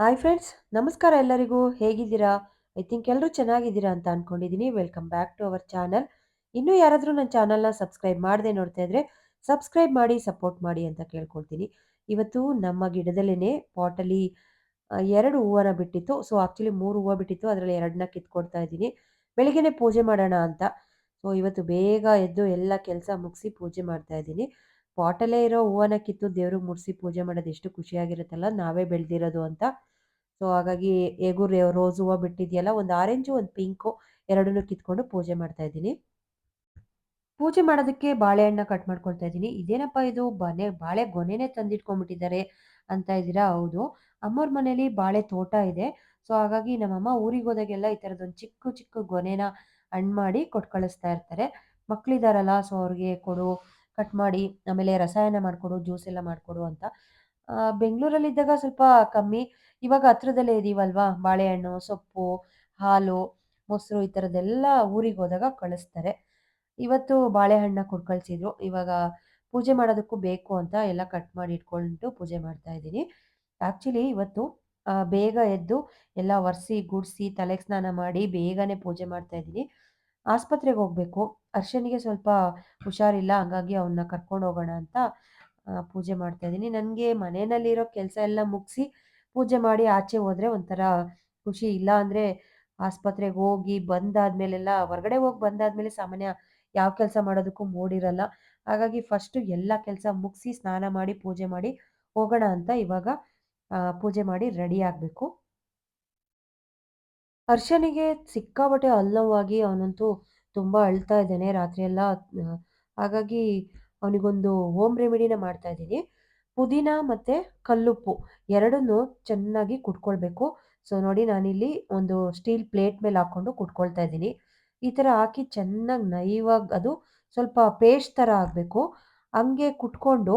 Hi friends ನಮಸ್ಕಾರ ಎಲ್ಲರಿಗೂ. ಹೇಗಿದ್ದೀರಾ? ಐ ಥಿಂಕ್ ಎಲ್ಲರೂ ಚೆನ್ನಾಗಿದ್ದೀರಾ ಅಂತ ಅಂದ್ಕೊಂಡಿದ್ದೀನಿ welcome back to our channel ಇನ್ನೂ ಯಾರಾದರೂ ನನ್ನ ಚಾನಲ್ನ ಸಬ್ಸ್ಕ್ರೈಬ್ ಮಾಡದೆ ನೋಡ್ತಾ ಇದ್ರೆ ಸಬ್ಸ್ಕ್ರೈಬ್ ಮಾಡಿ ಸಪೋರ್ಟ್ ಮಾಡಿ ಅಂತ ಕೇಳ್ಕೊಳ್ತೀನಿ. ಇವತ್ತು ನಮ್ಮ ಗಿಡದಲ್ಲೇ ಪಾಟಲ್ಲಿ ಎರಡು ಹೂವನ ಬಿಟ್ಟಿತ್ತು. ಸೊ ಆ್ಯಕ್ಚುಲಿ ಮೂರು ಹೂವು ಬಿಟ್ಟಿತ್ತು. ಅದರಲ್ಲಿ ಎರಡನ್ನ ಕಿತ್ಕೊಡ್ತಾ ಇದ್ದೀನಿ. ಬೆಳಿಗ್ಗೆನೆ ಪೂಜೆ ಮಾಡೋಣ ಅಂತ. ಸೊ ಇವತ್ತು ಬೇಗ ಎದ್ದು ಎಲ್ಲ ಕೆಲಸ ಮುಗಿಸಿ ಪೂಜೆ ಮಾಡ್ತಾ ಇದ್ದೀನಿ. ಪಾಟಲ್ಲೇ ಇರೋ ಹೂವನ ಕಿತ್ತು ದೇವ್ರಿಗೆ ಮುಡಿಸಿ ಪೂಜೆ ಮಾಡೋದು ಎಷ್ಟು ಖುಷಿಯಾಗಿರುತ್ತಲ್ಲ, ನಾವೇ ಬೆಳೆದಿರೋದು ಅಂತ. ಸೊ ಹಾಗಾಗಿ ಹೇಗೂ ರೋಸ್ ಹೂವು ಬಿಟ್ಟಿದೆಯಲ್ಲ, ಒಂದು ಆರೆಂಜು ಒಂದು ಪಿಂಕು ಎರಡನ್ನೂ ಕಿತ್ಕೊಂಡು ಪೂಜೆ ಮಾಡ್ತಾ ಇದ್ದೀನಿ. ಪೂಜೆ ಮಾಡೋದಕ್ಕೆ ಬಾಳೆಹಣ್ಣ ಕಟ್ ಮಾಡ್ಕೊಳ್ತಾ ಇದ್ದೀನಿ. ಇದೇನಪ್ಪ ಇದು? ಬನೆ, ಬಾಳೆ ಗೊನೆನೇ ತಂದಿಟ್ಕೊಂಡ್ಬಿಟ್ಟಿದ್ದಾರೆ ಅಂತ ಇದ್ದೀರಾ? ಹೌದು. ಅಮ್ಮವ್ರ ಮನೇಲಿ ಬಾಳೆ ತೋಟ ಇದೆ. ಸೊ ಹಾಗಾಗಿ ನಮ್ಮಮ್ಮ ಊರಿಗೆ ಹೋದಾಗೆಲ್ಲ ಈ ಥರದೊಂದು ಚಿಕ್ಕ ಚಿಕ್ಕ ಗೊನೆನ ಹಣ್ಣು ಮಾಡಿ ಕೊಟ್ಟು ಕಳಿಸ್ತಾ ಇರ್ತಾರೆ. ಮಕ್ಕಳಿದಾರಲ್ಲ ಸೊ ಅವ್ರಿಗೆ ಕೊಡು ಕಟ್ ಮಾಡಿ, ಆಮೇಲೆ ರಸಾಯನ ಮಾಡಿಕೊಡು ಜ್ಯೂಸ್ ಎಲ್ಲ ಮಾಡಿಕೊಡು ಅಂತ. ಬೆಂಗಳೂರಲ್ಲಿದ್ದಾಗ ಸ್ವಲ್ಪ ಕಮ್ಮಿ. ಇವಾಗ ಹತ್ರದಲ್ಲೇ ಇದೀವಲ್ವಾ? ಬಾಳೆಹಣ್ಣು, ಸೊಪ್ಪು, ಹಾಲು, ಮೊಸರು ಈ ಥರದ್ದೆಲ್ಲ ಊರಿಗೆ ಹೋದಾಗ ಕಳಿಸ್ತಾರೆ. ಇವತ್ತು ಬಾಳೆಹಣ್ಣ ಕೊಟ್ಟು ಕಳಿಸಿದ್ರು. ಇವಾಗ ಪೂಜೆ ಮಾಡೋದಕ್ಕೂ ಬೇಕು ಅಂತ ಎಲ್ಲ ಕಟ್ ಮಾಡಿ ಇಟ್ಕೊಂಡು ಪೂಜೆ ಮಾಡ್ತಾ ಇದ್ದೀನಿ. ಆ್ಯಕ್ಚುಲಿ ಇವತ್ತು ಬೇಗ ಎದ್ದು ಎಲ್ಲ ಒರೆಸಿ, ಗುಡಿಸಿ ತಲೆಗೆ ಸ್ನಾನ ಮಾಡಿ ಬೇಗನೆ ಪೂಜೆ ಮಾಡ್ತಾ ಇದ್ದೀನಿ. ಆಸ್ಪತ್ರೆಗೆ ಹೋಗಬೇಕು. ಅರ್ಶನಿಗೆ ಸ್ವಲ್ಪ ಹುಷಾರಿಲ್ಲ. ಹಂಗಾಗಿ ಅವನ್ನ ಕರ್ಕೊಂಡು ಹೋಗೋಣ ಅಂತ ಪೂಜೆ ಮಾಡ್ತಾ ಇದ್ದೀನಿ. ನನಗೆ ಮನೆಯಲ್ಲಿರೋ ಕೆಲಸ ಎಲ್ಲ ಮುಗಿಸಿ ಪೂಜೆ ಮಾಡಿ ಆಚೆ ಹೋದರೆ ಒಂಥರ ಖುಷಿ. ಇಲ್ಲ ಅಂದರೆ ಆಸ್ಪತ್ರೆಗೆ ಹೋಗಿ ಬಂದಾದ್ಮೇಲೆಲ್ಲ, ಹೊರಗಡೆ ಹೋಗಿ ಬಂದಾದ್ಮೇಲೆ ಸಾಮಾನ್ಯ ಯಾವ ಕೆಲಸ ಮಾಡೋದಕ್ಕೂ ಮೂಡಿರಲ್ಲ. ಹಾಗಾಗಿ ಫಸ್ಟು ಎಲ್ಲ ಕೆಲಸ ಮುಗಿಸಿ ಸ್ನಾನ ಮಾಡಿ, ಪೂಜೆ ಮಾಡಿ ಹೋಗೋಣ ಅಂತ ಇವಾಗ ಪೂಜೆ ಮಾಡಿ ರೆಡಿ ಆಗಬೇಕು. ಹರ್ಷನಿಗೆ ಸಿಕ್ಕಾಬಟ್ಟೆ ಅಲ್ಲವಾಗಿ ಅವನಂತೂ ತುಂಬ ಅಳ್ತಾ ಇದ್ದಾನೆ ರಾತ್ರಿ ಎಲ್ಲ ಹಾಗಾಗಿ ಅವನಿಗೊಂದು ಹೋಮ್ ರೆಮಿಡಿನ ಮಾಡ್ತಾ ಇದ್ದೀನಿ. ಪುದೀನ ಮತ್ತು ಕಲ್ಲುಪ್ಪು ಎರಡನ್ನೂ ಚೆನ್ನಾಗಿ ಕುಟ್ಕೊಳ್ಬೇಕು. ಸೊ ನೋಡಿ ನಾನಿಲ್ಲಿ ಒಂದು ಸ್ಟೀಲ್ ಪ್ಲೇಟ್ ಮೇಲೆ ಹಾಕ್ಕೊಂಡು ಕುಟ್ಕೊಳ್ತಾ ಇದ್ದೀನಿ. ಈ ಥರ ಹಾಕಿ ಚೆನ್ನಾಗಿ ನೈವಾಗಿ ಅದು ಸ್ವಲ್ಪ ಪೇಸ್ಟ್ ಥರ ಆಗಬೇಕು. ಹಂಗೆ ಕುಟ್ಕೊಂಡು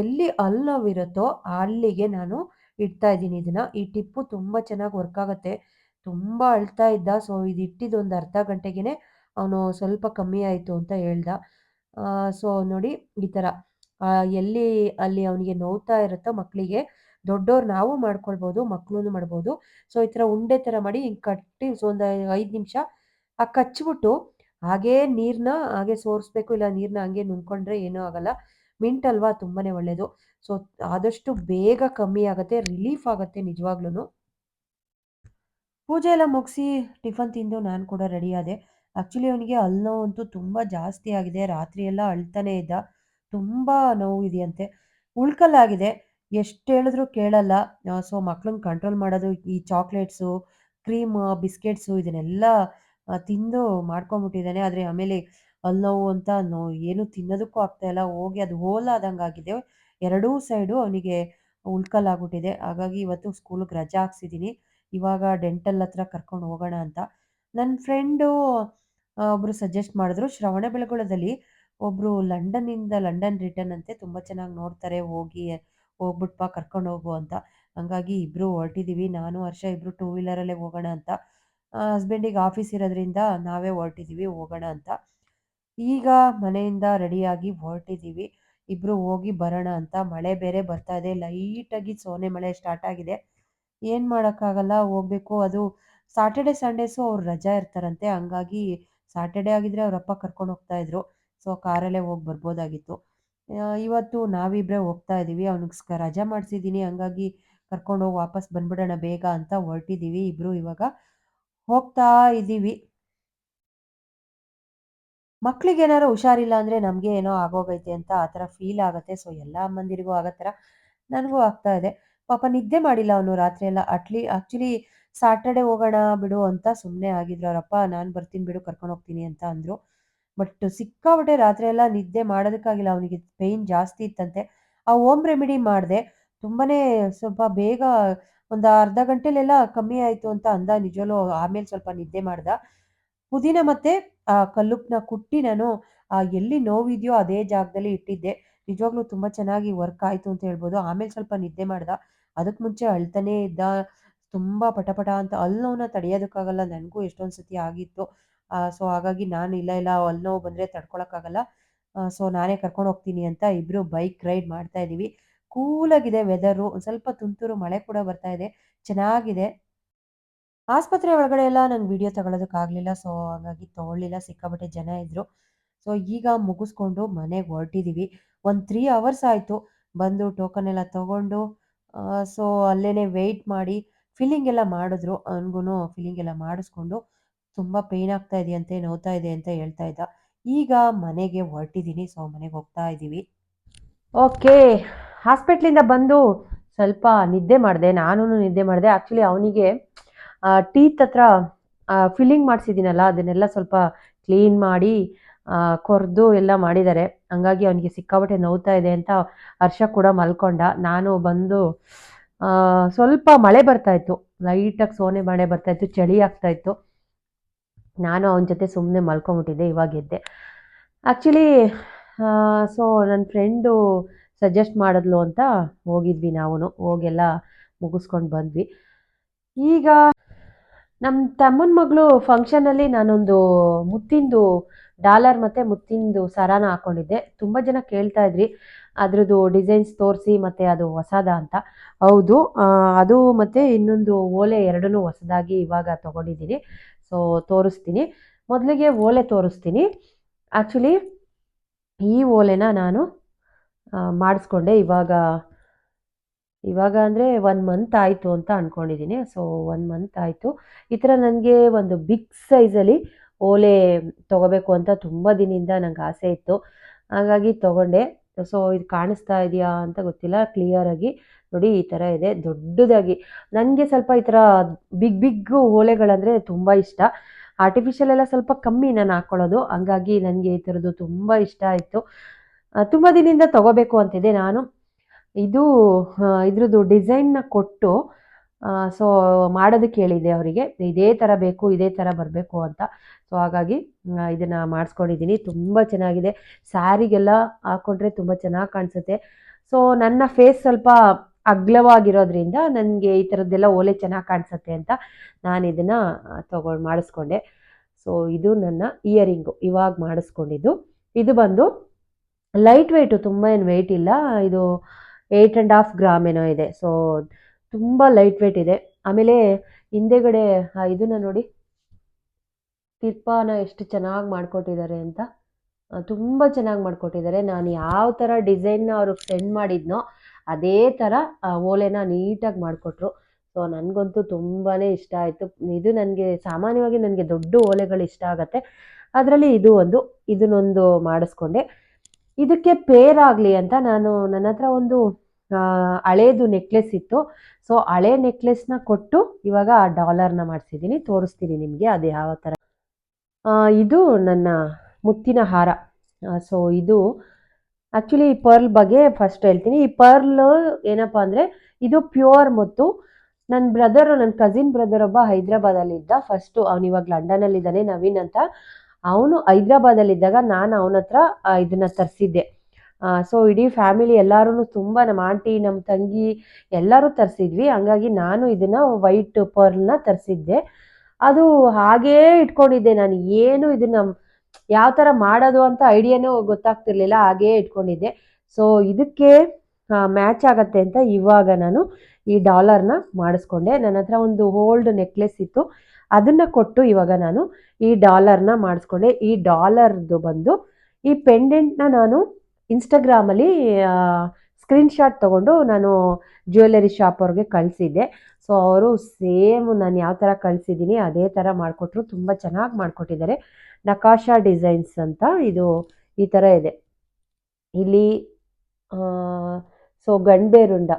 ಎಲ್ಲಿ ಹಲ್ಲು ನೋವಿರುತ್ತೋ ಅಲ್ಲಿಗೆ ನಾನು ಇಡ್ತಾ ಇದ್ದೀನಿ ಇದನ್ನು. ಈ ಟಿಪ್ಪು ತುಂಬ ಚೆನ್ನಾಗಿ ವರ್ಕ್ ಆಗುತ್ತೆ. ತುಂಬ ಅಳ್ತಾ ಇದ್ದ. ಸೊ ಇದು ಇಟ್ಟಿದ್ದು ಒಂದು ಅರ್ಧ ಗಂಟೆಗೆ ಅವನು ಸ್ವಲ್ಪ ಕಮ್ಮಿ ಆಯಿತು ಅಂತ ಹೇಳ್ದ. ಸೊ ನೋಡಿ ಈ ಥರ ಎಲ್ಲಿ, ಅಲ್ಲಿ ಅವನಿಗೆ ನೋವ್ತಾ ಇರುತ್ತೋ ಮಕ್ಕಳಿಗೆ ದೊಡ್ಡವ್ರು ನಾವು ಮಾಡ್ಕೊಳ್ಬೋದು ಮಕ್ಕಳು ಮಾಡ್ಬೋದು. ಸೊ ಈ ಥರ ಉಂಡೆ ಥರ ಮಾಡಿ ಹಿಂಗೆ ಕಟ್ಟಿ ಸೊ ಒಂದು ಐದು ನಿಮಿಷ ಆ ಕಚ್ಬಿಟ್ಟು ಹಾಗೇ ನೀರನ್ನ ಹಾಗೆ ಸೋರಿಸ್ಬೇಕು ಇಲ್ಲ ನೀರನ್ನ ಹಂಗೆ ನುಂಗ್ಕೊಂಡ್ರೆ ಏನೂ ಆಗಲ್ಲ. ಮಿಂಟ್ ಅಲ್ವಾ ತುಂಬಾ ಒಳ್ಳೆಯದು ಸೊ ಆದಷ್ಟು ಬೇಗ ಕಮ್ಮಿ ಆಗುತ್ತೆ, ರಿಲೀಫ್ ಆಗುತ್ತೆ ನಿಜವಾಗ್ಲೂ ಪೂಜೆ ಎಲ್ಲ ಮುಗಿಸಿ ಟಿಫನ್ ತಿಂದು ನಾನು ಕೂಡ ರೆಡಿ ಆದೆ. ಆ್ಯಕ್ಚುಲಿ ಅವನಿಗೆ ಅಂತೂ ತುಂಬ ಜಾಸ್ತಿ ಆಗಿದೆ. ರಾತ್ರಿ ಎಲ್ಲ ಅಳ್ತಾನೆ ಇದ್ದ. ತುಂಬ ನೋವು ಇದೆಯಂತೆ. ಉಳ್ಕಲ್ಲಾಗಿದೆ ಎಷ್ಟು ಹೇಳಿದ್ರು ಕೇಳಲ್ಲ. ಸೊ ಮಕ್ಳನ್ನ ಕಂಟ್ರೋಲ್ ಮಾಡೋದು, ಈ ಚಾಕ್ಲೇಟ್ಸು ಕ್ರೀಮ್ ಬಿಸ್ಕೆಟ್ಸು ಇದನ್ನೆಲ್ಲ ತಿಂದು ಮಾಡ್ಕೊಂಬಿಟ್ಟಿದ್ದಾನೆ. ಆದರೆ ಆಮೇಲೆ ನೋವು ಅಂತ ನೋ, ಏನು ತಿನ್ನೋದಕ್ಕೂ ಆಗ್ತಾಯಿಲ್ಲ ಹೋಗಿ ಅದು ಹೋಲಾದಂಗೆ ಆಗಿದೆ. ಎರಡೂ ಸೈಡು ಅವನಿಗೆ ಉಳ್ಕಲ್ಲಾಗ್ಬಿಟ್ಟಿದೆ ಹಾಗಾಗಿ ಇವತ್ತು ಸ್ಕೂಲಿಗೆ ರಜೆ ಹಾಕ್ಸಿದ್ದೀನಿ. ಇವಾಗ ಡೆಂಟಲ್ ಹತ್ರ ಕರ್ಕೊಂಡು ಹೋಗೋಣ ಅಂತ. ನನ್ನ ಫ್ರೆಂಡು ಒಬ್ಬರು ಸಜೆಸ್ಟ್ ಮಾಡಿದ್ರು. ಶ್ರವಣಬೆಳಗೊಳದಲ್ಲಿ ಒಬ್ಬರು ಲಂಡನ್ನಿಂದ ಲಂಡನ್ ರಿಟರ್ನ್ ಅಂತೆ ತುಂಬ ಚೆನ್ನಾಗಿ ನೋಡ್ತಾರೆ. ಹೋಗಿ, ಹೋಗ್ಬಿಟ್ಪಾ, ಕರ್ಕೊಂಡು ಹೋಗು ಅಂತ. ಹಂಗಾಗಿ ಇಬ್ಬರು ಹೊರಟಿದೀವಿ. ನಾನು ವರ್ಷ ಇಬ್ಬರು ಟೂ ವೀಲರಲ್ಲೇ ಹೋಗೋಣ ಅಂತ. ಹಸ್ಬೆಂಡಿಗೆ ಆಫೀಸ್ ಇರೋದ್ರಿಂದ ನಾವೇ ಹೊರಟಿದ್ದೀವಿ ಹೋಗೋಣ ಅಂತ. ಈಗ ಮನೆಯಿಂದ ರೆಡಿಯಾಗಿ ಹೊರಟಿದ್ದೀವಿ ಇಬ್ರು ಹೋಗಿ ಬರೋಣ ಅಂತ. ಮಳೆ ಬೇರೆ ಬರ್ತಾ ಇದೆ. ಲೈಟಾಗಿ ಸೋನೆ ಮಳೆ ಸ್ಟಾರ್ಟ್ ಆಗಿದೆ. ಏನು ಮಾಡೋಕ್ಕಾಗಲ್ಲ. ಹೋಗ್ಬೇಕು. ಅದು ಸಾಟರ್ಡೆ ಸಂಡೇಸು ಅವ್ರು ರಜಾ ಇರ್ತಾರಂತೆ. ಹಂಗಾಗಿ ಸಾಟರ್ಡೆ ಆಗಿದ್ರೆ ಅವರಪ್ಪ ಕರ್ಕೊಂಡು ಹೋಗ್ತಾ ಇದ್ರು. ಸೊ ಕಾರಲ್ಲೇ ಹೋಗಿ ಬರ್ಬೋದಾಗಿತ್ತು. ಇವತ್ತು ನಾವಿಬ್ಬರೇ ಹೋಗ್ತಾ ಇದ್ದೀವಿ ಅವ್ನಿಗೆ ರಜಾ ಮಾಡಿಸಿದ್ದೀನಿ ಹಂಗಾಗಿ ಕರ್ಕೊಂಡು ಹೋಗಿ ವಾಪಸ್ ಬಂದ್ಬಿಡೋಣ ಬೇಗ ಅಂತ ಹೊರಟಿದ್ದೀವಿ ಇಬ್ಬರು ಇವಾಗ. ಹೋಗ್ತಾ ಇದ್ದೀವಿ ಮಕ್ಕಳಿಗೆ ಏನಾರು ಹುಷಾರಿಲ್ಲ ಅಂದರೆ ನಮಗೆ ಏನೋ ಆಗೋಗೈತೆ ಅಂತ ಆ ಥರ ಫೀಲ್ ಆಗುತ್ತೆ. ಸೊ ಎಲ್ಲ ಅಮ್ಮಂದಿರಿಗೂ ಆಗೋ ಥರ ನನಗೂ ಆಗ್ತಾ ಇದೆ. ಪಾಪ ನಿದ್ದೆ ಮಾಡಿಲ್ಲ ಅವನು ರಾತ್ರಿ ಎಲ್ಲ ಅಟ್ಲಿ ಆ್ಯಕ್ಚುಲಿ ಸಾಟರ್ಡೆ ಹೋಗೋಣ ಬಿಡು ಅಂತ ಸುಮ್ಮನೆ ಆಗಿದ್ರು. ಅವರಪ್ಪ ನಾನು ಬರ್ತೀನಿ ಬಿಡು, ಕರ್ಕೊಂಡು ಹೋಗ್ತೀನಿ ಅಂತ ಅಂದರು. ಬಟ್ ಸಿಕ್ಕಾಬಿಟ್ಟೆ ರಾತ್ರಿ ಎಲ್ಲ ನಿದ್ದೆ ಮಾಡೋದಕ್ಕಾಗಿಲ್ಲ. ಅವನಿಗೆ ಪೇಯ್ನ್ ಜಾಸ್ತಿ ಇತ್ತಂತೆ. ಆ ಓಮ್ ರೆಮಿಡಿ ಮಾಡಿದೆ. ತುಂಬಾ ಸ್ವಲ್ಪ ಬೇಗ ಒಂದು ಅರ್ಧ ಗಂಟೆಲೆಲ್ಲ ಕಮ್ಮಿ ಆಯಿತು ಅಂತ ಅಂದ. ನಿಜವಲ್ಲೂ ಆಮೇಲೆ ಸ್ವಲ್ಪ ನಿದ್ದೆ ಮಾಡ್ದ. ಪುದೀನ ಮತ್ತೆ ಆ ಕಲ್ಲುಪ್ನ ಕುಟ್ಟಿ ನಾನು ಎಲ್ಲಿ ನೋವಿದೆಯೋ ಅದೇ ಜಾಗದಲ್ಲಿ ಇಟ್ಟಿದ್ದೆ. ನಿಜವಾಗ್ಲೂ ತುಂಬ ಚೆನ್ನಾಗಿ ವರ್ಕ್ ಆಯಿತು ಅಂತ ಹೇಳ್ಬೋದು. ಆಮೇಲೆ ಸ್ವಲ್ಪ ನಿದ್ದೆ ಮಾಡ್ದ. ಅದಕ್ಕೆ ಮುಂಚೆ ಅಳ್ತಾನೇ ಇದ್ದ. ತುಂಬ ಪಟಪಟ ಅಂತ ಅಲ್ಲಿ ನೋವನ್ನ ತಡೆಯೋದಕ್ಕಾಗಲ್ಲ, ನನಗೂ ಎಷ್ಟೊಂದು ಸತಿ ಆಗಿತ್ತು. ಸೊ ಹಾಗಾಗಿ ನಾನು ಇಲ್ಲ ಇಲ್ಲ ಅಲ್ಲಿ ಬಂದರೆ ತಡ್ಕೊಳಕ್ಕಾಗಲ್ಲ. ಸೊ ನಾನೇ ಕರ್ಕೊಂಡು ಹೋಗ್ತೀನಿ ಅಂತ ಇಬ್ಬರು ಬೈಕ್ ರೈಡ್ ಮಾಡ್ತಾ ಇದ್ದೀವಿ ಕೂಲಾಗಿದೆ ವೆದರು ಒಂದು ಸ್ವಲ್ಪ ತುಂತುರು ಮಳೆ ಕೂಡ ಬರ್ತಾ ಇದೆ. ಚೆನ್ನಾಗಿದೆ. ಆಸ್ಪತ್ರೆ ಒಳಗಡೆ ಎಲ್ಲ ನಂಗೆ ವಿಡಿಯೋ ತಗೊಳ್ಳೋದಕ್ಕಾಗಲಿಲ್ಲ ಸೊ ಹಾಗಾಗಿ ತೊಗೊಳ್ಳಿಲ್ಲ ಸಿಕ್ಕಾಬಟ್ಟೆ ಜನ ಇದ್ದರು ಸೊ ಈಗ ಮುಗಿಸ್ಕೊಂಡು ಮನೆಗೆ ಹೊರಟಿದ್ದೀವಿ ಒಂದು ತ್ರೀ ಅವರ್ಸ್ ಆಯಿತು. ಬಂದು ಟೋಕನ್ ಎಲ್ಲ ತೊಗೊಂಡು ಸೊ ಅಲ್ಲೇ ವೆಯ್ಟ್ ಮಾಡಿ ಫಿಲ್ಲಿಂಗ್ ಎಲ್ಲ ಮಾಡಿದ್ರು ಅವನಿಗೂ ಫಿಲ್ಲಿಂಗ್ ಎಲ್ಲ ಮಾಡಿಸ್ಕೊಂಡು ತುಂಬ ಪೇಯ್ನ್ ಆಗ್ತಾ ಇದೆಯಂತೆ ನೋವ್ತಾ ಇದೆ ಅಂತ ಹೇಳ್ತಾ ಇದ್ದ. ಈಗ ಮನೆಗೆ ಹೊರಟಿದ್ದೀನಿ ಸೊ ಮನೆಗೆ ಹೋಗ್ತಾ ಇದ್ದೀವಿ. ಓಕೆ ಹಾಸ್ಪಿಟ್ಲಿಂದ ಬಂದು ಸ್ವಲ್ಪ ನಿದ್ದೆ ಮಾಡಿದೆ ನಾನು ನಿದ್ದೆ ಮಾಡಿದೆ. ಆ್ಯಕ್ಚುಲಿ ಅವನಿಗೆ ಟೀತ್ ಹತ್ರ ಫಿಲ್ಲಿಂಗ್ ಮಾಡಿಸಿದ್ದೀನಲ್ಲ ಅದನ್ನೆಲ್ಲ ಸ್ವಲ್ಪ ಕ್ಲೀನ್ ಮಾಡಿ ಕೊರೆದು ಎಲ್ಲ ಮಾಡಿದ್ದಾರೆ. ಹಂಗಾಗಿ ಅವನಿಗೆ ಸಿಕ್ಕಾಬಟ್ಟೆ ನೋವ್ತಾ ಇದೆ ಅಂತ ಹರ್ಷ ಕೂಡ ಮಲ್ಕೊಂಡ. ನಾನು ಬಂದು ಸ್ವಲ್ಪ ಮಳೆ ಬರ್ತಾ ಇತ್ತು. ಲೈಟಾಗಿ ಸೋನೆ ಮಳೆ ಬರ್ತಾ ಇತ್ತು, ಚಳಿ ಆಗ್ತಾ ಇತ್ತು. ನಾನು ಅವನ ಜೊತೆ ಸುಮ್ಮನೆ ಮಲ್ಕೊಂಬಿಟ್ಟಿದ್ದೆ, ಇವಾಗ ಎದ್ದೆ. ಆ್ಯಕ್ಚುಲಿ ಸೊ ನನ್ನ ಫ್ರೆಂಡು ಸಜೆಸ್ಟ್ ಮಾಡಿದ್ಲು ಅಂತ ಹೋಗಿದ್ವಿ ನಾವು. ಹೋಗೆಲ್ಲ ಮುಗಿಸ್ಕೊಂಡು ಬಂದ್ವಿ. ಈಗ ನಮ್ಮ ತಮ್ಮನ ಮಗಳು ಫಂಕ್ಷನಲ್ಲಿ ನಾನೊಂದು ಮುತ್ತಿಂದು ಡಾಲರ್ ಮತ್ತು ಮುತ್ತಿಂದು ಸರಾನ ಹಾಕ್ಕೊಂಡಿದ್ದೆ ತುಂಬ ಜನ ಕೇಳ್ತಾ ಇದ್ರಿ. ಅದ್ರದ್ದು ಡಿಸೈನ್ಸ್ ತೋರಿಸಿ ಮತ್ತು ಅದು ಹೊಸದ ಅಂತ. ಹೌದು ಅದು ಮತ್ತು ಇನ್ನೊಂದು ಓಲೆ ಎರಡನ್ನೂ ಹೊಸದಾಗಿ ಇವಾಗ ತೊಗೊಂಡಿದ್ದೀನಿ. ಸೊ ತೋರಿಸ್ತೀನಿ. ಮೊದಲಿಗೆ ಓಲೆ ತೋರಿಸ್ತೀನಿ. ಆ್ಯಕ್ಚುಲಿ ಈ ಓಲೆನ ನಾನು ಮಾಡಿಸ್ಕೊಂಡೆ ಇವಾಗ ಇವಾಗ ಅಂದರೆ ಒನ್ ಮಂತ್ ಆಯಿತು ಅಂತ ಅಂದ್ಕೊಂಡಿದ್ದೀನಿ ಸೊ ಒನ್ ಮಂತ್ ಆಯಿತು. ಈ ಥರ ನನಗೆ ಒಂದು ಬಿಗ್ ಸೈಜಲ್ಲಿ ಓಲೆ ತೊಗೋಬೇಕು ಅಂತ ತುಂಬ ದಿನದಿಂದ ನಂಗೆ ಆಸೆ ಇತ್ತು. ಹಾಗಾಗಿ ತೊಗೊಂಡೆ. ಸೊ ಇದು ಕಾಣಿಸ್ತಾ ಇದೆಯಾ ಅಂತ ಗೊತ್ತಿಲ್ಲ. ಕ್ಲಿಯರಾಗಿ ನೋಡಿ ಈ ಥರ ಇದೆ. ದೊಡ್ಡದಾಗಿ. ನನಗೆ ಸ್ವಲ್ಪ ಈ ಥರ ಬಿಗ್ ಬಿಗ್ ಓಲೆಗಳಂದರೆ ತುಂಬ ಇಷ್ಟ. ಆರ್ಟಿಫಿಷಿಯಲ್ ಎಲ್ಲ ಸ್ವಲ್ಪ ಕಮ್ಮಿ ನಾನು ಹಾಕ್ಕೊಳ್ಳೋದು ಹಂಗಾಗಿ ನನಗೆ ಈ ಥರದ್ದು ತುಂಬ ಇಷ್ಟ ಆಯಿತು. ತುಂಬ ದಿನದಿಂದ ತಗೋಬೇಕು ಅಂತಿದೆ ನಾನು. ಇದು ಇದ್ರದ್ದು ಡಿಸೈನ್ನ ಕೊಟ್ಟು ಸೊ ಮಾಡೋದಕ್ಕೆ ಹೇಳಿದೆ ಅವರಿಗೆ. ಇದೇ ಥರ ಬೇಕು, ಇದೇ ಥರ ಬರಬೇಕು ಅಂತ. ಸೊ ಹಾಗಾಗಿ ಇದನ್ನ ಮಾಡಿಸ್ಕೊಂಡಿದ್ದೀನಿ ತುಂಬ ಚೆನ್ನಾಗಿದೆ. ಸ್ಯಾರಿಗೆಲ್ಲ ಹಾಕ್ಕೊಂಡ್ರೆ ತುಂಬ ಚೆನ್ನಾಗಿ ಕಾಣಿಸುತ್ತೆ. ಸೊ ನನ್ನ ಫೇಸ್ ಸ್ವಲ್ಪ ಅಗ್ಲವಾಗಿರೋದ್ರಿಂದ ನನಗೆ ಈ ಥರದ್ದೆಲ್ಲ ಓಲೆ ಚೆನ್ನಾಗಿ ಕಾಣಿಸುತ್ತೆ ಅಂತ ನಾನು ಇದನ್ನು ತೊಗೊಂಡು ಮಾಡಿಸ್ಕೊಂಡೆ. ಸೊ ಇದು ನನ್ನ ಇಯರಿಂಗು ಇವಾಗ ಮಾಡಿಸ್ಕೊಂಡಿದ್ದು. ಇದು ಬಂದು ಲೈಟ್ ವೆಯ್ಟು ತುಂಬ ಏನು ವೆಯ್ಟ್ ಇಲ್ಲ. ಇದು ಏಯ್ಟ್ ಆ್ಯಂಡ್ ಹಾಫ್ ಗ್ರಾಮ್ ಏನೋ ಇದೆ. ಸೊ ತುಂಬ ಲೈಟ್ ವೆಯ್ಟ್ ಇದೆ. ಆಮೇಲೆ ಹಿಂದೆಗಡೆ ಇದನ್ನು ನೋಡಿ. ತಿರ್ಪಾನ ಎಷ್ಟು ಚೆನ್ನಾಗಿ ಮಾಡಿಕೊಟ್ಟಿದ್ದಾರೆ ಅಂತ. ತುಂಬ ಚೆನ್ನಾಗಿ ಮಾಡಿಕೊಟ್ಟಿದ್ದಾರೆ. ನಾನು ಯಾವ ಥರ ಡಿಸೈನ್ನ ಅವ್ರಿಗೆ ಸೆಂಡ್ ಮಾಡಿದ್ನೋ, ಅದೇ ಥರ ಓಲೆನ ನೀಟಾಗಿ ಮಾಡಿಕೊಟ್ರು. ಸೊ ನನಗಂತೂ ತುಂಬಾ ಇಷ್ಟ ಆಯಿತು. ಇದು ನನಗೆ, ಸಾಮಾನ್ಯವಾಗಿ ನನಗೆ ದೊಡ್ಡ ಓಲೆಗಳು ಇಷ್ಟ ಆಗುತ್ತೆ. ಅದರಲ್ಲಿ ಇದು ಒಂದು, ಇದನ್ನೊಂದು ಮಾಡಿಸ್ಕೊಂಡೆ. ಇದಕ್ಕೆ ಪೇರ್ ಆಗಲಿ ಅಂತ ನಾನು ನನ್ನ ಹತ್ರ ಒಂದು ಹಳೇದು ನೆಕ್ಲೆಸ್ ಇತ್ತು. ಸೊ ಹಳೆ ನೆಕ್ಲೆಸ್ನ ಕೊಟ್ಟು ಇವಾಗ ಆ ಡಾಲರ್ನ ಮಾಡಿಸಿದ್ದೀನಿ ತೋರಿಸ್ತೀನಿ ನಿಮಗೆ ಅದು ಯಾವ ಥರ ಇದು ನನ್ನ ಮುತ್ತಿನ ಹಾರ. ಸೊ ಇದು ಆ್ಯಕ್ಚುಲಿ ಈ ಪರ್ಲ್ ಬಗ್ಗೆ ಫಸ್ಟ್ ಹೇಳ್ತೀನಿ. ಈ ಪರ್ಲ್ ಏನಪ್ಪ ಅಂದರೆ ಇದು ಪ್ಯೂರ್ ಮುತ್ತು. ನನ್ನ ಬ್ರದರ್ ನನ್ನ ಕಸಿನ್ ಬ್ರದರ್ ಒಬ್ಬ ಹೈದ್ರಾಬಾದಲ್ಲಿದ್ದ ಫಸ್ಟು ಅವನು ಇವಾಗ ಲಂಡನಲ್ಲಿದ್ದಾನೆ ನವೀನ್ ಅಂತ. ಅವನು ಹೈದ್ರಾಬಾದಲ್ಲಿದ್ದಾಗ ನಾನು ಅವನ ಹತ್ರ ಇದನ್ನ ತರಿಸಿದ್ದೆ. ಸೊ ಇಡೀ ಫ್ಯಾಮಿಲಿ ಎಲ್ಲರೂ ತುಂಬ ನಮ್ಮ ಆಂಟಿ ನಮ್ಮ ತಂಗಿ ಎಲ್ಲರೂ ತರಿಸಿದ್ವಿ. ಹಂಗಾಗಿ ನಾನು ಇದನ್ನ ವೈಟ್ ಪರ್ಲ್ನ ತರಿಸಿದ್ದೆ. ಅದು ಹಾಗೇ ಇಟ್ಕೊಂಡಿದ್ದೆ ನಾನು. ಏನು ಇದನ್ನ ಯಾವ ಥರ ಮಾಡೋದು ಅಂತ ಐಡಿಯಾನೂ ಗೊತ್ತಾಗ್ತಿರ್ಲಿಲ್ಲ. ಹಾಗೇ ಇಟ್ಕೊಂಡಿದ್ದೆ. ಸೊ ಇದಕ್ಕೆ ಮ್ಯಾಚ್ ಆಗತ್ತೆ ಅಂತ ಇವಾಗ ನಾನು ಈ ಡಾಲರ್ನ ಮಾಡಿಸ್ಕೊಂಡೆ. ನನ್ನ ಹತ್ರ ಒಂದು ಓಲ್ಡ್ ನೆಕ್ಲೆಸ್ ಇತ್ತು. ಅದನ್ನು ಕೊಟ್ಟು ಇವಾಗ ನಾನು ಈ ಡಾಲರ್ನ ಮಾಡಿಸ್ಕೊಂಡೆ. ಈ ಡಾಲರ್ದು ಬಂದು ಈ ಪೆಂಡೆಂಟ್ನ ನಾನು ಇನ್ಸ್ಟಾಗ್ರಾಮಲ್ಲಿ ಸ್ಕ್ರೀನ್ಶಾಟ್ ತೊಗೊಂಡು ನಾನು ಜ್ಯುವೆಲ್ಲರಿ ಶಾಪ್ ಅವ್ರಿಗೆ ಕಳಿಸಿದ್ದೆ. ಸೊ ಅವರು ಸೇಮ್ ನಾನು ಯಾವ ಥರ ಕಳಿಸಿದ್ದೀನಿ, ಅದೇ ಥರ ಮಾಡಿಕೊಟ್ರು, ತುಂಬ ಚೆನ್ನಾಗಿ ಮಾಡಿಕೊಟ್ಟಿದ್ದಾರೆ. ನಕಾಶಾ ಡಿಸೈನ್ಸ್ ಅಂತ ಇದು ಈ ಥರ ಇದೆ. ಇಲ್ಲಿ ಸೊ ಗಂಡ್ಬೇರುಂಡ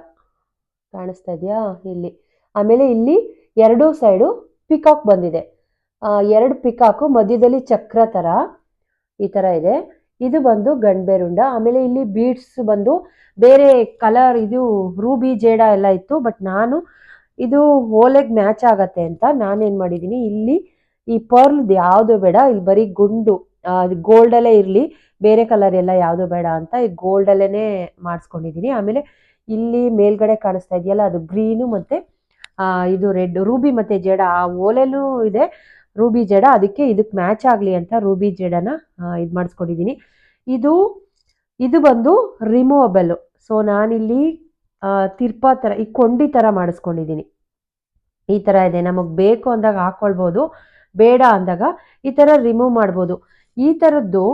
ಕಾಣಿಸ್ತಾ ಇದೆಯಾ? ಇಲ್ಲಿ. ಆಮೇಲೆ ಇಲ್ಲಿ ಎರಡೂ ಸೈಡು ಪಿಕಾಕ್ ಬಂದಿದೆ. ಎರಡು ಪಿಕಾಕು ಮಧ್ಯದಲ್ಲಿ ಚಕ್ರ ಥರ ಈ ಥರ ಇದೆ. ಇದು ಬಂದು ಗಂಡ್ಬೇರುಂಡ. ಆಮೇಲೆ ಇಲ್ಲಿ ಬೀಡ್ಸ್ ಬಂದು ಬೇರೆ ಕಲರ್ ಇದು ರೂಬಿ ಜೇಡ ಎಲ್ಲ ಇತ್ತು. ಬಟ್ ನಾನು ಇದು ಓಲೆಗೆ ಮ್ಯಾಚ್ ಆಗತ್ತೆ ಅಂತ ನಾನೇನು ಮಾಡಿದ್ದೀನಿ ಇಲ್ಲಿ ಈ ಪರ್ಲ್ದು ಯಾವುದು ಬೇಡ. ಇಲ್ಲಿ ಬರೀ ಗುಂಡು ಗೋಲ್ಡಲ್ಲೇ ಇರಲಿ. ಬೇರೆ ಕಲರ್ ಎಲ್ಲ ಯಾವುದು ಬೇಡ ಅಂತ ಈ ಗೋಲ್ಡಲ್ಲೇ ಮಾಡಿಸ್ಕೊಂಡಿದ್ದೀನಿ ಆಮೇಲೆ ಇಲ್ಲಿ ಮೇಲ್ಗಡೆ ಕಾಣಿಸ್ತಾ ಇದೆಯಲ್ಲ, ಅದು ಗ್ರೀನು ಮತ್ತು ಇದು ರೆಡ್ ರೂಬಿ ಮತ್ತು ಜೇಡ ಆ ಓಲೆಲೂ ಇದೆ. ರೂಬಿ ಜೇಡ, ಅದಕ್ಕೆ ಇದಕ್ಕೆ ಮ್ಯಾಚ್ ಆಗಲಿ ಅಂತ ರೂಬಿ ಜೇಡನ ಇದು ಮಾಡಿಸ್ಕೊಂಡಿದ್ದೀನಿ ಇದು ಇದು ಬಂದು ರಿಮೂವಬಲ್ ಸೊ ನಾನಿಲ್ಲಿ ತಿರ್ಪಾ ಥರ ಈ ಕೊಂಡಿ ಥರ ಮಾಡಿಸ್ಕೊಂಡಿದ್ದೀನಿ ಈ ಥರ ಇದೆ. ನಮಗೆ ಬೇಕು ಅಂದಾಗ ಹಾಕ್ಕೊಳ್ಬೋದು ಬೇಡ ಅಂದಾಗ ಈ ಥರ ರಿಮೂವ್ ಮಾಡ್ಬೋದು. ಈ ಥರದ್ದು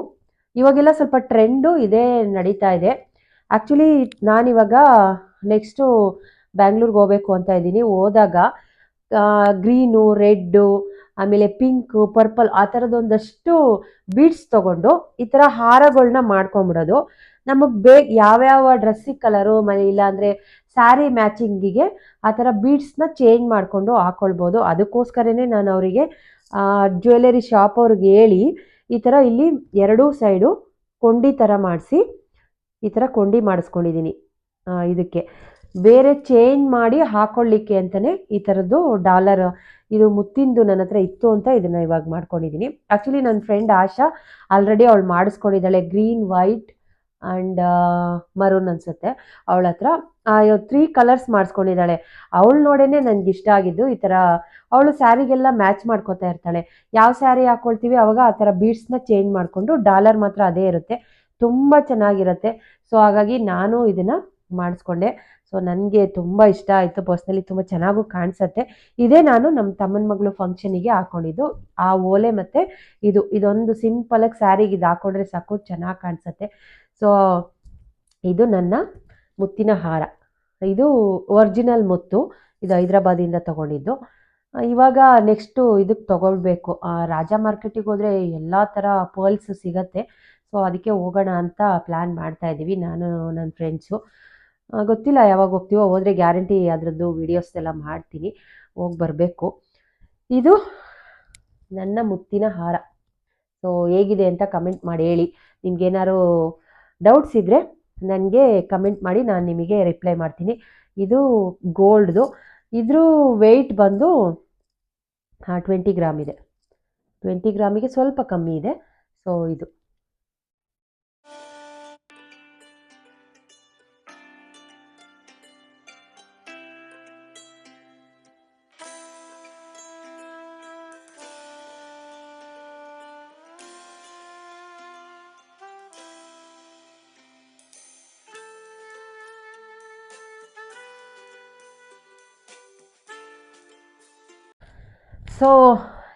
ಇವಾಗೆಲ್ಲ ಸ್ವಲ್ಪ ಟ್ರೆಂಡು ಇದೇ, ನಡೀತಾ ಇದೆ. ಆ್ಯಕ್ಚುಲಿ ನಾನಿವಾಗ ನೆಕ್ಸ್ಟು ಬ್ಯಾಂಗ್ಳೂರ್ಗೆ ಹೋಗ್ಬೇಕು ಅಂತ ಇದ್ದೀನಿ. ಹೋದಾಗ ಗ್ರೀನು ರೆಡ್ಡು ಆಮೇಲೆ ಪಿಂಕು, ಪರ್ಪಲ್ ಆ ಥರದೊಂದಷ್ಟು ಬೀಡ್ಸ್ ತೊಗೊಂಡು ಈ ಥರ ಹಾರಗಳನ್ನ ಮಾಡ್ಕೊಂಬಿಡೋದು. ನಮಗೆ ಬೇಗ ಯಾವ್ಯಾವ ಡ್ರೆಸ್ಸಿಗೆ ಕಲರು ಮನೆ ಇಲ್ಲಾಂದರೆ ಸ್ಯಾರಿ ಮ್ಯಾಚಿಂಗಿಗೆ ಆ ಥರ ಬೀಡ್ಸ್ನ ಚೇಂಜ್ ಮಾಡಿಕೊಂಡು ಹಾಕ್ಕೊಳ್ಬೋದು ಅದಕ್ಕೋಸ್ಕರನೇ ನಾನು ಅವರಿಗೆ ಜ್ಯುವೆಲರಿ ಶಾಪ್ ಅವ್ರಿಗೆ ಹೇಳಿ ಈ ಥರ ಇಲ್ಲಿ ಎರಡೂ ಸೈಡು ಕೊಂಡಿ ಥರ ಮಾಡಿಸಿ ಈ ಥರ ಕೊಂಡಿ ಮಾಡಿಸ್ಕೊಂಡಿದ್ದೀನಿ ಇದಕ್ಕೆ. ಬೇರೆ ಚೇಂಜ್ ಮಾಡಿ ಹಾಕೊಳ್ಳಿಕ್ಕೆ ಅಂತಲೇ ಈ ಥರದ್ದು ಡಾಲರ್ ಇದು ಮುತ್ತಿಂದು ನನ್ನ ಹತ್ರ ಇತ್ತು ಅಂತ ಇದನ್ನು ಇವಾಗ ಮಾಡ್ಕೊಂಡಿದ್ದೀನಿ ಆ್ಯಕ್ಚುಲಿ ನನ್ನ ಫ್ರೆಂಡ್ ಆಶಾ ಆಲ್ರೆಡಿ ಅವಳು ಮಾಡಿಸ್ಕೊಂಡಿದ್ದಾಳೆ ಗ್ರೀನ್ ವೈಟ್ ಆ್ಯಂಡ್ ಮರೂನ್ ಅನಿಸುತ್ತೆ ಅವಳ ಹತ್ರ. ತ್ರೀ ಕಲರ್ಸ್ ಮಾಡಿಸ್ಕೊಂಡಿದ್ದಾಳೆ. ಅವಳು ನೋಡೇ ನನಗೆ ಇಷ್ಟ ಆಗಿದ್ದು ಈ ಥರ ಅವಳು ಸ್ಯಾರಿಗೆಲ್ಲ ಮ್ಯಾಚ್ ಮಾಡ್ಕೋತಾ ಇರ್ತಾಳೆ. ಯಾವ ಸ್ಯಾರಿ ಹಾಕ್ಕೊಳ್ತೀವಿ ಅವಾಗ ಆ ಥರ ಬೀಡ್ಸ್ನ ಚೇಂಜ್ ಮಾಡಿಕೊಂಡು ಡಾಲರ್ ಮಾತ್ರ ಅದೇ ಇರುತ್ತೆ. ತುಂಬ ಚೆನ್ನಾಗಿರುತ್ತೆ. ಸೊ ಹಾಗಾಗಿ ನಾನು ಇದನ್ನು ಮಾಡಿಸ್ಕೊಂಡೆ. ಸೊ ನನಗೆ ತುಂಬ ಇಷ್ಟ ಆಯಿತು. ಪರ್ಸ್ನಲಿ ತುಂಬ ಚೆನ್ನಾಗೂ ಕಾಣಿಸುತ್ತೆ. ಇದೇ ನಾನು ನಮ್ಮ ತಮ್ಮನ ಮಗಳು ಫಂಕ್ಷನಿಗೆ ಹಾಕೊಂಡಿದ್ದು. ಆ ಓಲೆ ಮತ್ತು ಇದು, ಇದೊಂದು ಸಿಂಪಲಾಗಿ ಸ್ಯಾರಿಗೆ ಇದು ಹಾಕೊಂಡ್ರೆ ಸಾಕು, ಚೆನ್ನಾಗಿ ಕಾಣಿಸುತ್ತೆ. ಸೊ ಇದು ನನ್ನ ಮುತ್ತಿನ ಹಾರ. ಇದು ಒರಿಜಿನಲ್ ಮುತ್ತು. ಇದು ಹೈದ್ರಾಬಾದಿಂದ ತೊಗೊಂಡಿದ್ದು. ಇವಾಗ ನೆಕ್ಸ್ಟು ಇದಕ್ಕೆ ತೊಗೊಳ್ಬೇಕು. ರಾಜ ಮಾರ್ಕೆಟಿಗೆ ಹೋದರೆ ಎಲ್ಲ ಥರ ಪರ್ಲ್ಸ್ ಸಿಗತ್ತೆ. ಸೊ ಅದಕ್ಕೆ ಹೋಗೋಣ ಅಂತ ಪ್ಲ್ಯಾನ್ ಮಾಡ್ತಾ ಇದ್ದೀವಿ ನಾನು ನನ್ನ ಫ್ರೆಂಡ್ಸು ಗೊತ್ತಿಲ್ಲ ಯಾವಾಗ ಹೋಗ್ತೀವೋ, ಹೋದರೆ ಗ್ಯಾರಂಟಿ ಅದರದ್ದು ವೀಡಿಯೋಸ್ ಎಲ್ಲ ಮಾಡ್ತೀನಿ, ಹೋಗಿ ಬರಬೇಕು. ಇದು ನನ್ನ ಮುತ್ತಿನ ಹಾರ. ಸೊ ಹೇಗಿದೆ ಅಂತ ಕಮೆಂಟ್ ಮಾಡಿ ಹೇಳಿ. ನಿಮ್ಗೇನಾರು ಡೌಟ್ಸ್ ಇದ್ದರೆ ನನಗೆ ಕಮೆಂಟ್ ಮಾಡಿ, ನಾನು ನಿಮಗೆ ರಿಪ್ಲೈ ಮಾಡ್ತೀನಿ. ಇದು ಗೋಲ್ಡ್ದು ಇದ್ರ ವೆಯ್ಟ್ ಬಂದು ಟ್ವೆಂಟಿ ಗ್ರಾಮ್ ಇದೆ. ಟ್ವೆಂಟಿ ಗ್ರಾಮಿಗೆ ಸ್ವಲ್ಪ ಕಮ್ಮಿ ಇದೆ. ಸೊ ಇದು. ಸೊ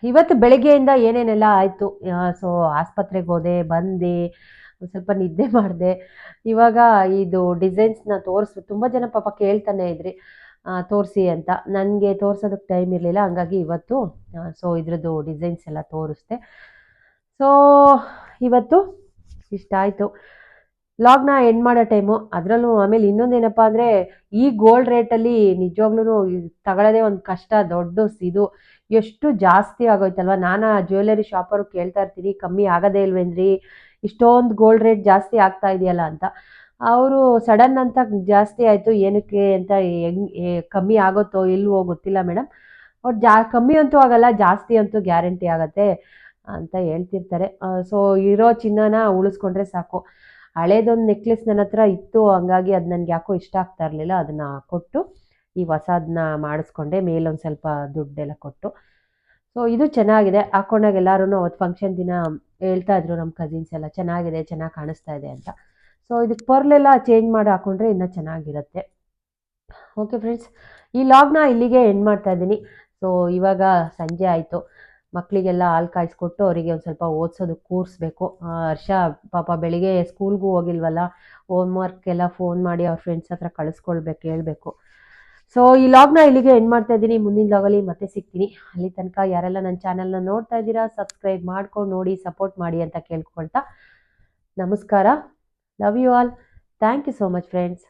ಇವತ್ತು ಬೆಳಗ್ಗೆಯಿಂದ ಏನೇನೆಲ್ಲ ಆಯಿತು? ಸೊ ಆಸ್ಪತ್ರೆಗೆ ಹೋದೆ, ಬಂದೆ ಸ್ವಲ್ಪ ನಿದ್ದೆ ಮಾಡಿದೆ. ಇವಾಗ ಇದು ಡಿಸೈನ್ಸ್ನ ತೋರಿಸು, ತುಂಬ ಜನ ಪಾಪ ಕೇಳ್ತಾನೆ ಇದ್ರಿ. ತೋರಿಸಿ ಅಂತ. ನನಗೆ ತೋರಿಸೋದಕ್ಕೆ ಟೈಮ್ ಇರಲಿಲ್ಲ, ಹಂಗಾಗಿ ಇವತ್ತು ಸೊ ಇದ್ರದ್ದು ಡಿಸೈನ್ಸ್ ಎಲ್ಲ ತೋರಿಸ್ದೆ. ಸೊ ಇವತ್ತು ಇಷ್ಟ ಆಯಿತು. ಲಾಗ್ನ ಎಂಡ್ ಮಾಡೋ ಟೈಮು ಅದರಲ್ಲೂ ಆಮೇಲೆ ಇನ್ನೊಂದೇನಪ್ಪ ಅಂದರೆ, ಈ ಗೋಲ್ಡ್ ರೇಟಲ್ಲಿ ನಿಜವಾಗ್ಲೂ ತಗೊಳ್ಳೋದೇ ಒಂದು ಕಷ್ಟ, ದೊಡ್ಡ ಇದು. ಎಷ್ಟು ಜಾಸ್ತಿ ಆಗೋಯ್ತಲ್ವ? ನಾನು ಆ ಜ್ಯುವೆಲರಿ ಶಾಪರು ಕೇಳ್ತಾ ಇರ್ತೀನಿ, ಕಮ್ಮಿ ಆಗೋದೇ ಇಲ್ವೇನ್ರಿ ಇಷ್ಟೊಂದು ಗೋಲ್ಡ್ ರೇಟ್ ಜಾಸ್ತಿ ಆಗ್ತಾ ಇದೆಯಲ್ಲ ಅಂತ. ಅವರು ಸಡನ್ ಅಂತ ಜಾಸ್ತಿ ಆಯಿತು, ಏನಕ್ಕೆ ಅಂತ ಹೆಂಗ್ ಕಮ್ಮಿ ಆಗುತ್ತೋ ಇಲ್ವೋ ಗೊತ್ತಿಲ್ಲ ಮೇಡಮ್ ಅವ್ರು ಜಾ, ಕಮ್ಮಿ ಅಂತೂ ಆಗಲ್ಲ, ಜಾಸ್ತಿ ಅಂತೂ ಗ್ಯಾರಂಟಿ ಆಗುತ್ತೆ ಅಂತ ಹೇಳ್ತಿರ್ತಾರೆ. ಸೊ ಇರೋ ಚಿನ್ನನ ಉಳಿಸ್ಕೊಂಡ್ರೆ ಸಾಕು. ಹಳೇದೊಂದು ನೆಕ್ಲೆಸ್ ನನ್ನ ಹತ್ರ ಇತ್ತು, ಹಂಗಾಗಿ ಅದು ನನಗೆ ಯಾಕೋ ಇಷ್ಟ ಆಗ್ತಾ ಇರಲಿಲ್ಲ, ಅದನ್ನು ಕೊಟ್ಟು ಈ ಹೊಸದನ್ನ ಮಾಡಿಸ್ಕೊಂಡೆ, ಮೇಲೊಂದು ಸ್ವಲ್ಪ ದುಡ್ಡೆಲ್ಲ ಕೊಟ್ಟು. ಸೊ ಇದು ಚೆನ್ನಾಗಿದೆ. ಹಾಕೊಂಡಾಗ ಎಲ್ಲರೂ ಅವತ್ತು ಫಂಕ್ಷನ್ ದಿನ ಹೇಳ್ತಾ ಇದ್ರು ನಮ್ಮ ಕಸಿನ್ಸ್ ಎಲ್ಲ, ಚೆನ್ನಾಗಿದೆ, ಚೆನ್ನಾಗಿ ಕಾಣಿಸ್ತಾ ಇದೆ ಅಂತ. ಸೊ ಇದಕ್ಕೆ ಪರ್ಲೆಲ್ಲ ಚೇಂಜ್ ಮಾಡಿ ಹಾಕೊಂಡ್ರೆ ಇನ್ನೂ ಚೆನ್ನಾಗಿರುತ್ತೆ. ಓಕೆ ಫ್ರೆಂಡ್ಸ್ ಈ ಲಾಗ್ನ ಇಲ್ಲಿಗೆ ಎಂಡ್ ಮಾಡ್ತಾ ಇದ್ದೀನಿ. ಸೊ ಇವಾಗ ಸಂಜೆ ಆಯಿತು. ಮಕ್ಕಳಿಗೆಲ್ಲ ಹಾಲು ಕಾಯಿಸ್ಕೊಟ್ಟು ಅವರಿಗೆ ಒಂದು ಸ್ವಲ್ಪ ಓದಿಸೋದಕ್ಕೆ ಕೂರಿಸ್ಬೇಕು. ಹರ್ಷ ಪಾಪ ಬೆಳಿಗ್ಗೆ ಸ್ಕೂಲ್ಗೂ ಹೋಗಿಲ್ವಲ್ಲ ಹೋಮ್ ವರ್ಕ್ ಎಲ್ಲ ಫೋನ್ ಮಾಡಿ ಅವ್ರ ಫ್ರೆಂಡ್ಸ್ ಹತ್ರ ಕಳಿಸ್ಕೊಳ್ಬೇಕು, ಹೇಳ್ಬೇಕು. ಸೊ ಈ ಲಾಗ್ನ ಇಲ್ಲಿಗೆ ಎಂಡ್ ಮಾಡ್ತಾ ಇದ್ದೀನಿ. ಮುಂದಿನ ಲಾಗಲ್ಲಿ ಮತ್ತೆ ಸಿಗ್ತೀನಿ. ಅಲ್ಲಿ ತನಕ ಯಾರೆಲ್ಲ ನನ್ನ ಚಾನಲ್ನ ನೋಡ್ತಾ ಇದ್ದೀರಾ ಸಬ್ಸ್ಕ್ರೈಬ್ ಮಾಡ್ಕೊಂಡು ನೋಡಿ ಸಪೋರ್ಟ್ ಮಾಡಿ ಅಂತ ಕೇಳ್ಕೊಳ್ತಾ ನಮಸ್ಕಾರ. Love you all thank you so much friends